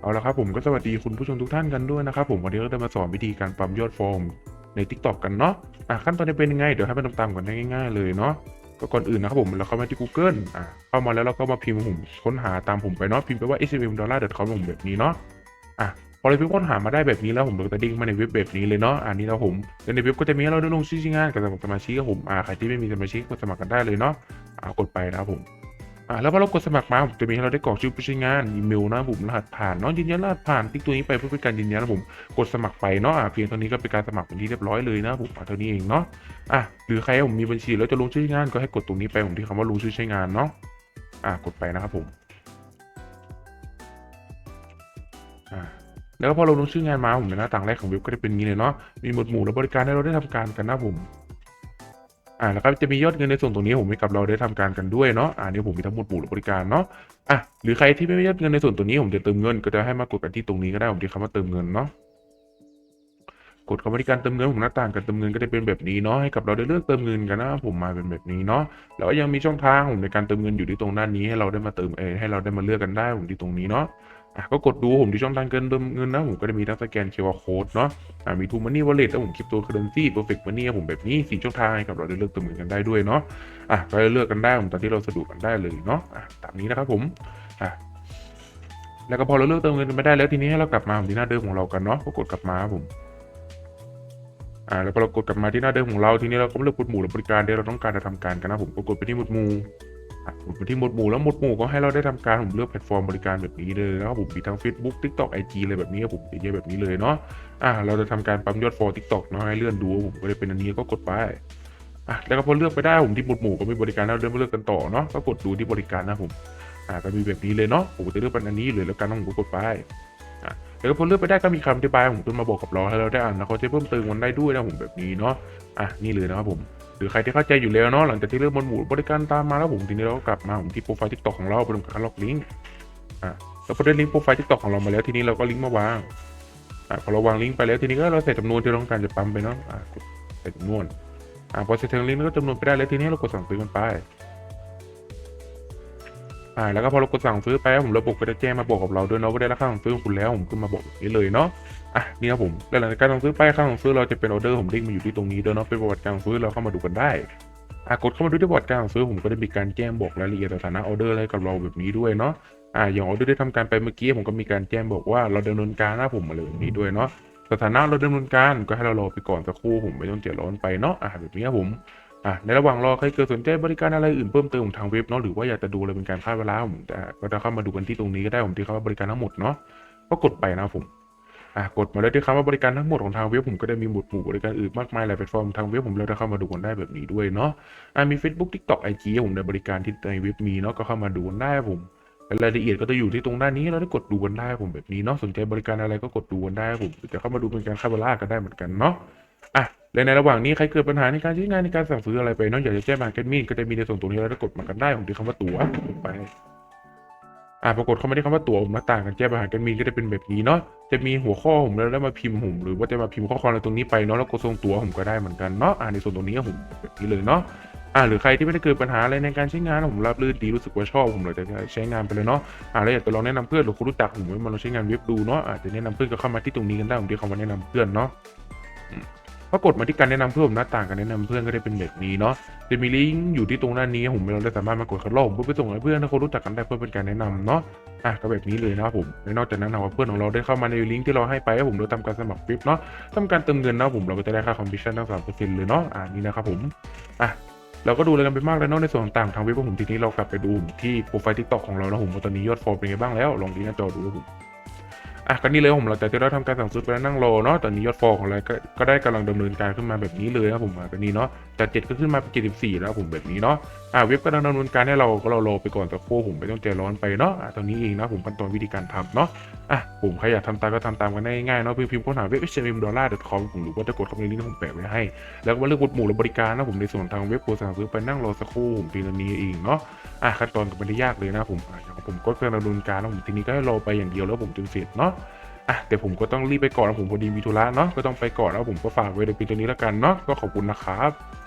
เอาละครับผมก็สวัสดีคุณผู้ชมทุกท่านกันด้วยนะครับผมวันนี้ก็จะมาสอนวิธีการปั๊มยอดฟอร์มใน TikTok กันเนาะอะขั้นตอนจะเป็นยังไงเดี๋ยวให้ไปตามๆกันง่ายๆเลยเนาะก็ก่อนอื่นนะครับผมเราเข้ามาที่ Google อะเข้ามาแล้วเราก็มาพิมพ์ผมค้นหาตามผมไปเนาะพิมพ์ไปว่า smdollar.com ผมแบบนี้เนาะอะพอเราพิมพ์ค้นหามาได้แบบนี้แล้วผมก็จะดิ้งมาในเว็บแบบนี้เลยเนาะอันนี้เราผมในเว็บก็จะมีให้เราได้ลงชื่องายกับสมัครสมาชิกครับผมอ่าใครที่ไม่มีสมาชิกก็สมัครกันได้เลยเนาะอ่ากดไปนะครับผม อ่าแล้วพอเรากดสมัครมาผมจะมีให้เราได้กรอกชื่อผู้ใช้งานอีเมลนะผมรหัสผ่านเนาะยืนยันรหัสผ่านติ๊กตัวนี้ไปเพื่อเป็นการยืนยันนะผมกดสมัครไปเนาะอ่าเพียงเท่านี้ก็เป็นการสมัครเป็นที่เรียบร้อยเลยนะผมอ่าเท่านี้เองเนาะอะหรือใครผมมีบัญชีแล้วจะลงชื่อใช้งานก็ให้กดตรงนี้ไปผมที่คำว่าลงชื่อใช้งานเนาะอ่ากดไปนะครับผมอ่าแล้วพอเราลงชื่องานมาผมในหน้าต่างแรกของเว็บก็จะเป็นงนี้เลยเนาะมีหมวดหมู่และบริการให้เราได้ทำการกันนะผม อ่าแล้วก็จะมียอดเงินในส่วนตรงนี้ผมให้กับเราได้ทำการกันด้วยเนาะอ่านี่ผมมีทั้งหมดหมู่และบริการเนาะอะหรือใครที่ไม่มียอดเงินในส่วนตัวนี้ผมจะเติมเงินก็จะให้มากดกันที่ตรงนี้ก็ได้ผมที่คำว่าเติมเงินเนาะกดคำว่าที่การเติมเงินผมหน้าต่างการเติมเงินก็จะเป็นแบบนี้เนาะให้กับเราได้เลือกเติมเงินกันนะผมมาเป็นแบบนี้เนาะแล้วก็ยังมีช่องทางผมในการเติมเงินอยู่ที่ตรงด้านนี้ให้เราได้มาเติมเองให้เราได้มาเลือกกันได้ผมที่ตรงนี้เนาะ อะก็กดดูผมที่ช่องทางเติมเงินนะ ผมก็จะมีทั้งสแกน QR code เนาะอ่ามีทูมันนี่วอลเล็ตแล้วผมคริปโตเคอเรนซีเพอร์เฟกต์มันนี่ผมแบบนี้สี่ช่องทางให้กับเราได้เลือกเติมเงินกันได้ด้วยเนาะอะก็เลือกกันได้ผมตอนที่เราสะดวกกันได้เลยเนาะอะตามนี้นะครับผมอะแล้วก็พอเราเลือกเติมเงินกันไม่ได้แล้วทีนี้ให้เรากลับมาที่หน้าเดิมของเรากันเนาะก็กดกลับมาครับผมอ่าแล้วพอเรากดกลับมาที่หน้าเดิมของเราทีนี้เราก็เลือกหมวดหมู่หรือบริการที่เราต้องการจะทำการกันนะผมก็กดไปที่หมวดหมู่ อะกดไปที่หมวดหมู่แล้วหมวดหมู่ก็ให้เราได้ทำการผมเลือกแพลตฟอร์มบริการแบบนี้เลยนะครับผมมีทั้ง Facebook TikTok IG เลยแบบนี้ครับผมเยอะๆแบบนี้เลยเนาะอ่าเราจะทำการปั๊มยอดฟอลทิกตอกเนาะให้เลื่อนดูผมก็เลยเป็นอันนี้ก็กดไปอะแล้วก็พอเลือกไปได้ผมที่หมวดหมู่ก็มีบริการให้เราเดินมาเลือกกันต่อเนาะก็กดดูที่บริการนะผมอ่าก็มีแบบนี้เลยเนาะผมจะเลือกเป็นอันนี้เลยแล้วกันผมก็กดไปอะแล้วก็พอเลือกไปได้ก็มีคำอธิบายผมขึ้นมาบอกกับเราให้เราได้อ่านแล้วเขาจะเพิ่มเติมมันได้ด้วยนะผมแบบนี้เนาะอะนี่เลยนะครับผม หรือใครที่เข้าใจอยู่แล้วเนาะหลังจากที่เลือกหมบนหมู่บริการตามมาแล้วผมทีนี้เราก็กลับมาผมที่โปรไฟล์ทิกตอกของเราไปลงการล็อกลิงก์อะแล้วพอได้ลิงก์โปรไฟล์ทิกตอกของเรามาแล้วทีนี้เราก็ลิงก์มาวางอะพอเราวางลิงก์ไปแล้วทีนี้ก็เราใส่จำนวนที่เราต้องการจะปั๊มไปเนาะอะกดใส่จำนวนอะพอใส่ถึงลิงก์ก็จำนวนไปได้แล้วทีนี้เรากดสั่งซื้อมันไป อ่าแล้วก็พอเรากดสั่งซื้อไปผมระบบก็จะแจ้งมาบอกกับเราด้วยเนาะว่าได้ราคาสั่งซื้อของคุณแล้วผมขึ้นมาบอกนี้เลยเนาะอะนี่ครับผมแล้วหลังจากการสั่งซื้อไปค่าสั่งซื้อเราจะเป็นออเดอร์ผมเด้งมาอยู่ที่ตรงนี้ด้วยเนาะเป็นประวัติการสั่งซื้อเราเข้ามาดูกันได้อะกดเข้ามาดูที่ประวัติการสั่งซื้อผมก็จะมีการแจ้งบอกรายละเอียดสถานะออเดอร์อะไรกับเราแบบนี้ด้วยเนาะอ่าอย่างออเดอร์ได้ทำการไปเมื่อกี้ผมก็มีการแจ้งบอกว่าเราดำเนินการหน้าผมอะไรแบบนี้ด้วยเนาะสถานะเราดำเนินการก็ให้เรารอไปก่อนสักครู่ผมไม่ต้องเจ็บร้อนไปเนาะอ่าแบบนี้ครับผม อ่าในระหว่างรอใครเกิดสนใจบริการอะไรอื่นเพิ่มเติมของทางเว็บเนาะหรือว่าอยากจะดูอะไรเป็นการฆ่าเวลาผมแต่ก็จะเข้ามาดูกันที่ตรงนี้ก็ได้ผมที่เขาว่าบริการทั้งหมดเนาะก็กดไปนะผมอ่ากดมาแล้ที่คำว่าบริการทั้งหมดของทางเว็บผมก็ได้มีหมวดหมู่บริการอื่นมากมายหลายแพลตฟอร์มทางเว็บผมเราได้เข้ามาดูกันได้แบบนี้ด้วยเนาะอ่ามี Facebook TikTok IG ผมในบริการที่ในเว็บมีเนาะก็เข้ามาดูกันได้ผมรายละเอียดก็จะอยู่ที่ตรงด้านนี้เราได้กดดูกันได้ผมแบบนี้เนาะสนใจบริการอะไรก็กดดูกันได้ผมจะเข้ามาดูเป็นการคาบาร่ากันได้เหมือนกันเนาะอะ และในระหว่างนี้ใครเกิดปัญหาในการใช้งานในการสั่งซื้ออะไรไปนาะอยากจะแจ้งมาเก็ตมีก็จะมีในส่วนตรงนี้เราได้กดมากันได้ผมที่คำว่าตั๋วไปอะปรากฏเข้ามาที่คำว่าตั๋วผมหน้าต่างกันแจ้งปัญหาก็ตมีก็จะเป็นแบบนี้เนาะจะมีหัวข้อผมแล้วได้มาพิมพ์ผมหรือว่าจะมาพิมพ์ข้อความอะไรตรงนี้ไปเนาะแล้วกดส่งตั๋วผมก็ได้เหมือนกันเนาะอะในส่วนตรงนี้ผมแบบนี้เลยเนาะอ่าหรือใครที่ไม่ได้เกิดปัญหาอะไรในการใช้งานผมรับรื่นดีรู้สึกว่าชอบผมเลยจะใช้งานไปเลยเนาะอ่าแล้วอยากจะลองแนะนำเพื่อนหรือคนรู้จักผมให้มาลองใช้งานเว็บดูเนาะอาจจะแนะนำเพื่อนก็เข้ามาที่ตรงนี้กันได้ผมที่คำว่าแนะนำเพื่อนเนาะ อืมพอกดมาที่การแนะนำเพื่อนผมหน้าต่างการแนะนำเพื่อนก็ได้เป็นแบบนี้เนาะจะมีลิงก์อยู่ที่ตรงด้านี้ผมเราได้สามารถมากดคัดลอกผมเพื่อไปส่งให้เพื่อนถ้าคนรู้จักกันได้เพื่อเป็นการแนะนำเนาะอะก็แบบนี้เลยนะครับผมและนอกจากนั้นนะว่าเพื่อนของเราได้เข้ามาในลิงก์ที่เราให้ไปให้ผมโดยทำการสมัครฟิปเนาะทำการเติมเงินนะผมเราก็จะได้ค่าคอมมิชชั่นทั้งสามเปอร์เซ็นต์เลยเนาะอ่านี่นะครับผมอะเราก็ดูอะไรกันไปมากแล้วเนาะในส่วนต่างๆทางเว็บของผมทีนี้เรากลับไปดูที่โปรไฟล์ทิกตอกของเราแล้วผมว่าตอนนี้ยอดฟอลเป็นไงบ้างแล้วลองที่หน้าจอดูครับผม อะก็นี่เลยผมเราจะที่เราทำการสั่งซื้อไปแล้วนั่งรอเนาะตอนนี้ยอดฟอของเราก็ก็ได้กำลังดำเนินการขึ้นมาแบบนี้เลยครับผมอะก็นี่เนาะจากเจ็ดก็ขึ้นมาเป็นเจ็ดสิบสี่แล้วผมแบบนี้เนาะอะเว็บก็ดำเนินการให้เราก็เรารอไปก่อนสักครู่ผมไม่ต้องใจร้อนไปเนาะอะตอนนี้เองนะผมขั้นตอนวิธีการทำเนาะอะผมใครอยากทำตามก็ทำตามกันได้ง่ายเนาะพิมพ์ค้นหาเว็บ html.com ผมหรือว่าจะกดเข้าไปในลิงก์ที่ผมแปะไว้ให้ แล้วก็มาเลือกหมวดหมู่และบริการนะผมในส่วนทางเว็บโปรสั่งซื้อไปนั่งรอสักครู่ผมทีละนี้เองเนาะอะขั้นตอนก็ไม่ได้ยากเลยนะผมอะอย่างผมก็เพื่อดำเนินการนะผมทีนี้ก็ให้รอไปอย่างเดียวแล้วผมจึงเสร็จเนาะอะแต่ผมก็ต้องรีบไปก่อนผมพอดีมีธุระเนาะก็ต้องไปก่อนแล้วผมก็ฝากไว้ในปีตัวนี้แล้วกันเนาะก็ขอบคุณนะครับ